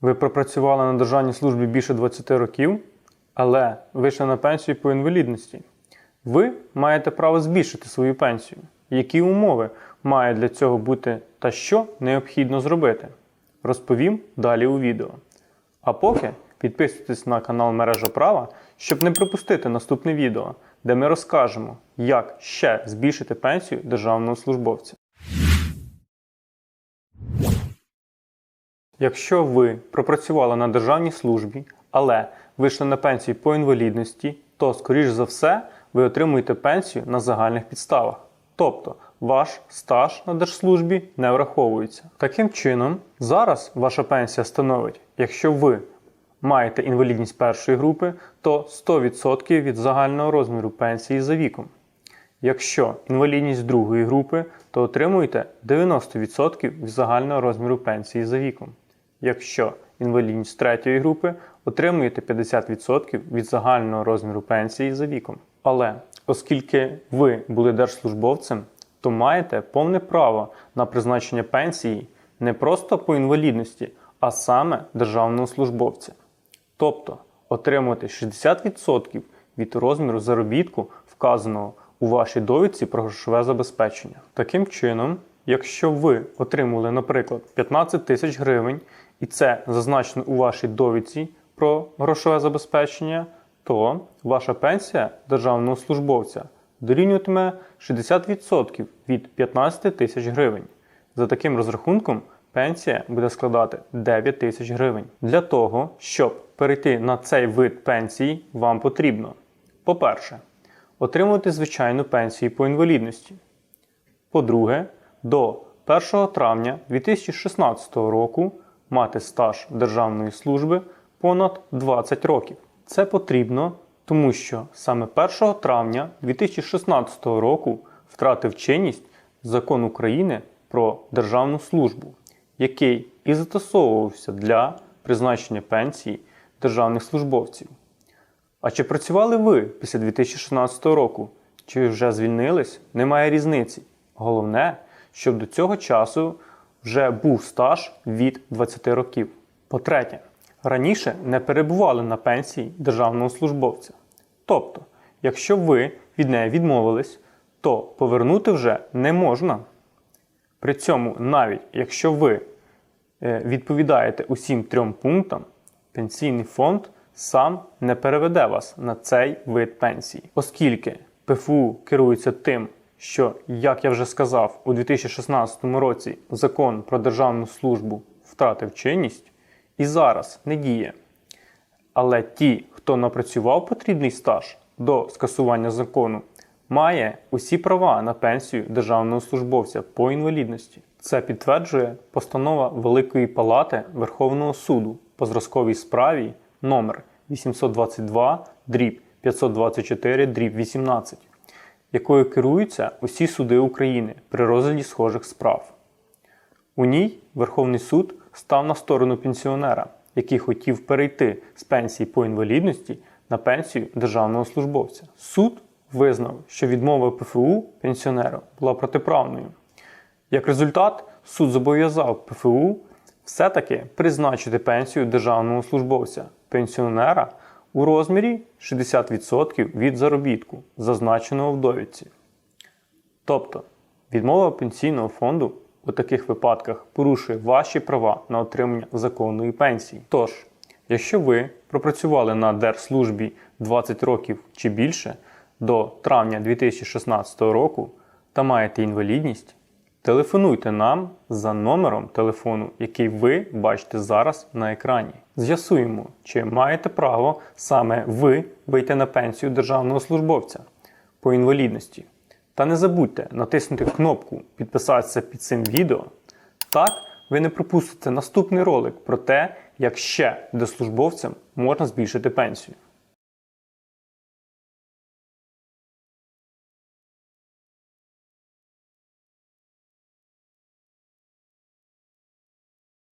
Ви пропрацювали на державній службі більше 20 років, але вийшли на пенсію по інвалідності. Ви маєте право збільшити свою пенсію. Які умови має для цього бути та що необхідно зробити? Розповім далі у відео. А поки підписуйтесь на канал Мережа Права, щоб не пропустити наступне відео, де ми розкажемо, як ще збільшити пенсію державного службовця. Якщо ви пропрацювали на державній службі, але вийшли на пенсію по інвалідності, то, скоріш за все, ви отримуєте пенсію на загальних підставах. Тобто ваш стаж на держслужбі не враховується. Таким чином, зараз ваша пенсія становить, якщо ви маєте інвалідність першої групи, то 100% від загального розміру пенсії за віком. Якщо інвалідність другої групи, то отримуєте 90% від загального розміру пенсії за віком. Якщо інвалідність третьої групи, отримуєте 50% від загального розміру пенсії за віком. Але оскільки ви були держслужбовцем, то маєте повне право на призначення пенсії не просто по інвалідності, а саме державного службовця. Тобто отримувати 60% від розміру заробітку, вказаного у вашій довідці про грошове забезпечення. Таким чином, якщо ви отримали, наприклад, 15 тисяч гривень, і це зазначено у вашій довідці про грошове забезпечення, то ваша пенсія державного службовця дорівнюватиме 60% від 15 тисяч гривень. За таким розрахунком пенсія буде складати 9 тисяч гривень. Для того, щоб перейти на цей вид пенсії, вам потрібно, по-перше, отримувати звичайну пенсію по інвалідності. По-друге, до 1 травня 2016 року мати стаж державної служби понад 20 років. Це потрібно, тому що саме 1 травня 2016 року втратив чинність закон України про державну службу, який і застосовувався для призначення пенсії державних службовців. А чи працювали ви після 2016 року? Чи вже звільнились? Немає різниці. Головне, щоб до цього часу вже був стаж від 20 років. По-третє, раніше не перебували на пенсії державного службовця. Тобто, якщо ви від неї відмовились, то повернути вже не можна. При цьому, навіть якщо ви е, відповідаєте усім трьом пунктам, пенсійний фонд сам не переведе вас на цей вид пенсії, оскільки ПФУ керується тим, що, як я вже сказав, у 2016 році закон про державну службу втратив чинність і зараз не діє. Але ті, хто напрацював потрібний стаж до скасування закону, має усі права на пенсію державного службовця по інвалідності. Це підтверджує постанова Великої Палати Верховного суду по зразковій справі номер 822 дріб 524 дріб 18, якою керуються усі суди України при розгляді схожих справ. У ній Верховний суд став на сторону пенсіонера, який хотів перейти з пенсії по інвалідності на пенсію державного службовця. Суд визнав, що відмова ПФУ пенсіонера була протиправною. Як результат, суд зобов'язав ПФУ все-таки призначити пенсію державного службовця пенсіонера у розмірі 60% від заробітку, зазначеного в довідці. Тобто, відмова пенсійного фонду у таких випадках порушує ваші права на отримання законної пенсії. Тож, якщо ви пропрацювали на держслужбі 20 років чи більше до травня 2016 року та маєте інвалідність, телефонуйте нам за номером телефону, який ви бачите зараз на екрані. З'ясуємо, чи маєте право саме ви вийти на пенсію державного службовця по інвалідності. Та не забудьте натиснути кнопку Підписатися під цим відео. Так ви не пропустите наступний ролик про те, як ще держслужбовцям можна збільшити пенсію.